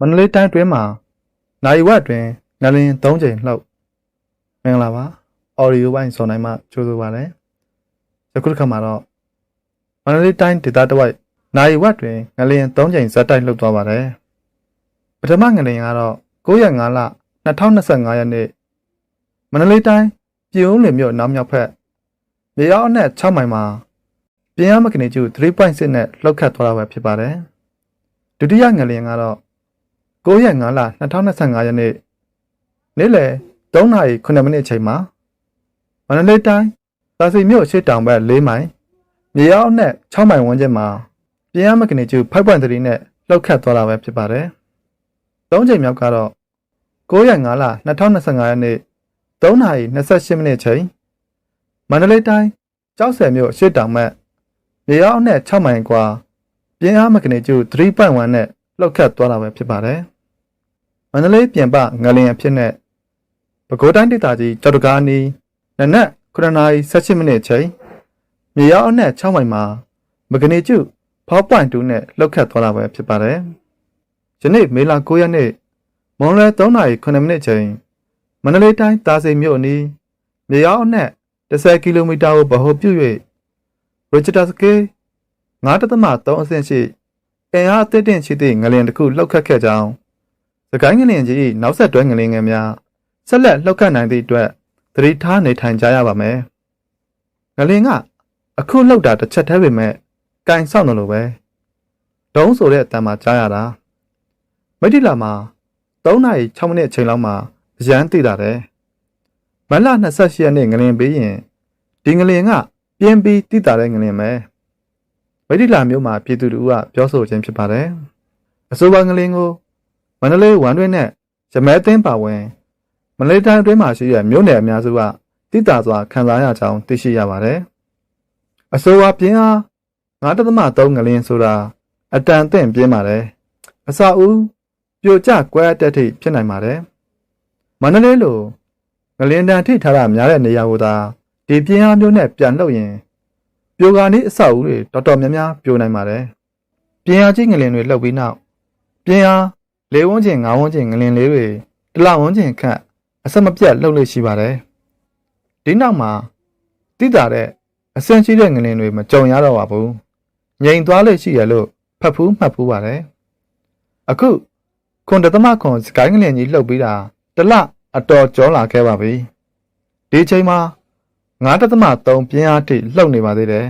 မန္တလေးတိုင်းတွင်းမှာနိုင်ဝက်တွင်ငလင်၃ချိန်လှုပ်မင်္ဂလာပါအော်ဒီယိုပိုင်းစောနိုင်မှကြိုးဆိုပါရစေယခုတစ်ခါမှာတော့မန္တလေးတိုင်းဒေသတစ်ဝိုက်နိုင်ဝက်တွင်ငလင်၃ချိန်ဇက်တိုက်လှုပ်သွားပါတယ်ပထမငလင်ကတော့9ရက်5လ2025ရက်နေ့မန္တလေးတိုင်းပြည်ဦးလင်မြို့နောက်မြောက်ဖက်မြေရောက်အနက်6မိုင်မှာပြင်းအားမကနေကျ3.6နဲ့လှုပ်ခတ်သွားတာပဲဖြစ်ပါတယ်ဒုတိယငလင်ကတော့ 9ရက်5လ2025ရက်နေ့နေ့လယ်3နာရီ9မိနစ်အချိန်မှာမန္တလေးတိုင်းသာစီမြို့ရှေ့တောင်ဘက်4မိုင်မြေရောက်အနက်6မိုင်ဝန်းကျင်မှာပြင်းအားမကနေကျ5.3နဲ့လှုပ်ခတ်သွားတာပဲဖြစ်ပါတယ်။၃ချိန်မြောက်ကတော့9ရက်5လ2025ရက်နေ့3နာရီ28မိနစ်အချိန်မန္တလေးတိုင်းကျောက်ဆယ်မြို့ရှေ့တောင်ဘက်မြေရောက်အနက်6မိုင်ကွာပြင်းအားမကနေကျ3.1နဲ့လှုပ်ခတ်သွားတာပဲဖြစ်ပါတယ်။ မန္တလေးပြင်ပငလင်အဖြစ်နဲ့ပဲခူးတိုင်းဒေသကြီးကြောက်တကားနီးနနက်9:18မိနစ်အချိန်မြေရောက်အနက်6မိုင်မှာမကနေကျ4.2နဲ့လှုပ်ခတ်သွားတာပဲဖြစ်ပါတယ်။ယနေ့မေလ9ရက်နေ့မွန်လွယ်3:09မိနစ်အချိန်မန္တလေးတိုင်းတာစိန်မြို့အနီးမြေရောက်အနက်10ကီလိုမီတာကိုဗဟိုပြု၍ဝစ်ချတာစကေ9.3အဆင့်ရှိအင်အားအသစ်တင်ရှိသည့်ငလျင်တစ်ခုလှုပ်ခတ်ခဲ့ကြောင်း စကိုင်းငလျင်ကြီး၏နောက်ဆက်တွဲငလျင်ငယ်များဆက်လက်လှုပ်ခတ်နိုင်သည့်အတွက်သတိထားနေထိုင်ကြရပါမယ်။ငလျင်ကအခုလှုပ်တာတစ်ချက်တည်းပဲမဲ့ကင်ဆောက်နေလို့ပဲ။ဒုံးဆိုတဲ့အတန်မှာကြားရတာ။မိတိလာမှာ3နာရီ6မိနစ်အချိန်လောက်မှာအရန်သိတာတယ်။မလ28ရက်နေ့ငလျင်ပြီးရင်ဒီငလျင်ကပြင်းပြီးတိတာတဲ့ငလျင်ပဲ။မိတိလာမျိုးမှာပြည်သူတို့ကပြောဆိုခြင်းဖြစ်ပါတယ်။အဆိုပါငလျင်ကို မန္တလေးဝမ်တွင်းနဲ့ရမဲသိန်းပါဝင်မန္တလေးတိုင်းအတွင်းမှာရှိတဲ့မြို့နယ်အများစုကတိတာစွာခံစားရကြောင်းသိရှိရပါတယ်။အဆိုပါပြင်းအား9.3ငလင်းဆိုတာအတန်အသင့်ပြင်းပါတယ်။အစာဦးပြိုကျကွဲအပ်တဲ့ထိဖြစ်နိုင်ပါတယ်။မန္တလေးလိုငလင်းတန်ထိထားတာများတဲ့နေရာကိုသာဒီပြင်းအားမျိုးနဲ့ပြန်လှုပ်ရင်ပြိုကနေအစာဦးတွေတော်တော်များများပြိုနိုင်ပါတယ်။ပြင်းအားကြီးငလင်းတွေလှုပ်ပြီးနောက်ပြင်းအား လေးဝန်းကျင်၅ဝန်းကျင်ငလင်လေးတွေတလဝန်းကျင်ခန့်အဆက်မပြတ်လှုပ်လို့ရှိပါတယ်။ဒီနောက်မှာတိတာတဲ့အဆင့်ရှိတဲ့ငလင်တွေမကြုံရတော့ပါဘူး။ငြိမ်သွားလို့ရှိရလို့ဖတ်ဖူးမှတ်ဖူးပါတယ်။အခုခွန်တသမခွန်စကိုင်းငလင်ကြီးလှုပ်ပြီးတာတလအတော်ကြောလာခဲ့ပါပြီ။ဒီချိန်မှာ9.3ပြင်းအားထိလှုပ်နေပါသေးတယ်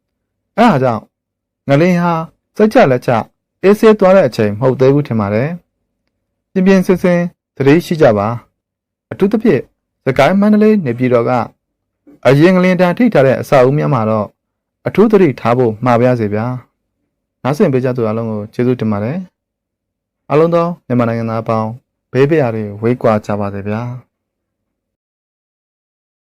။အဲအားကြောင့်ငလင်ဟာစိတ်ချလက်ချ အေးဆေးသွားတဲ့အချိန်မဟုတ်သေးဘူးထင်ပါတယ်။ပြင်းပြင်းဆင်းဆင်းသတိရှိကြပါအထူးသဖြင့်သကိုင်းမန္တလေးနေပြည်တော်ကအရင်ကလင်တန်ထိထားတဲ့အစာအုပ်များမှာတော့အထူးသတိထားဖို့မှာပါရစေဗျာ။နောက်ဆက်ပေးကြသူအားလုံးကိုကျေးဇူးတင်ပါတယ်။အားလုံးသောမြန်မာနိုင်ငံသားအပေါင်းဘေးပရာတွေဝေးကွာကြပါစေဗျာ။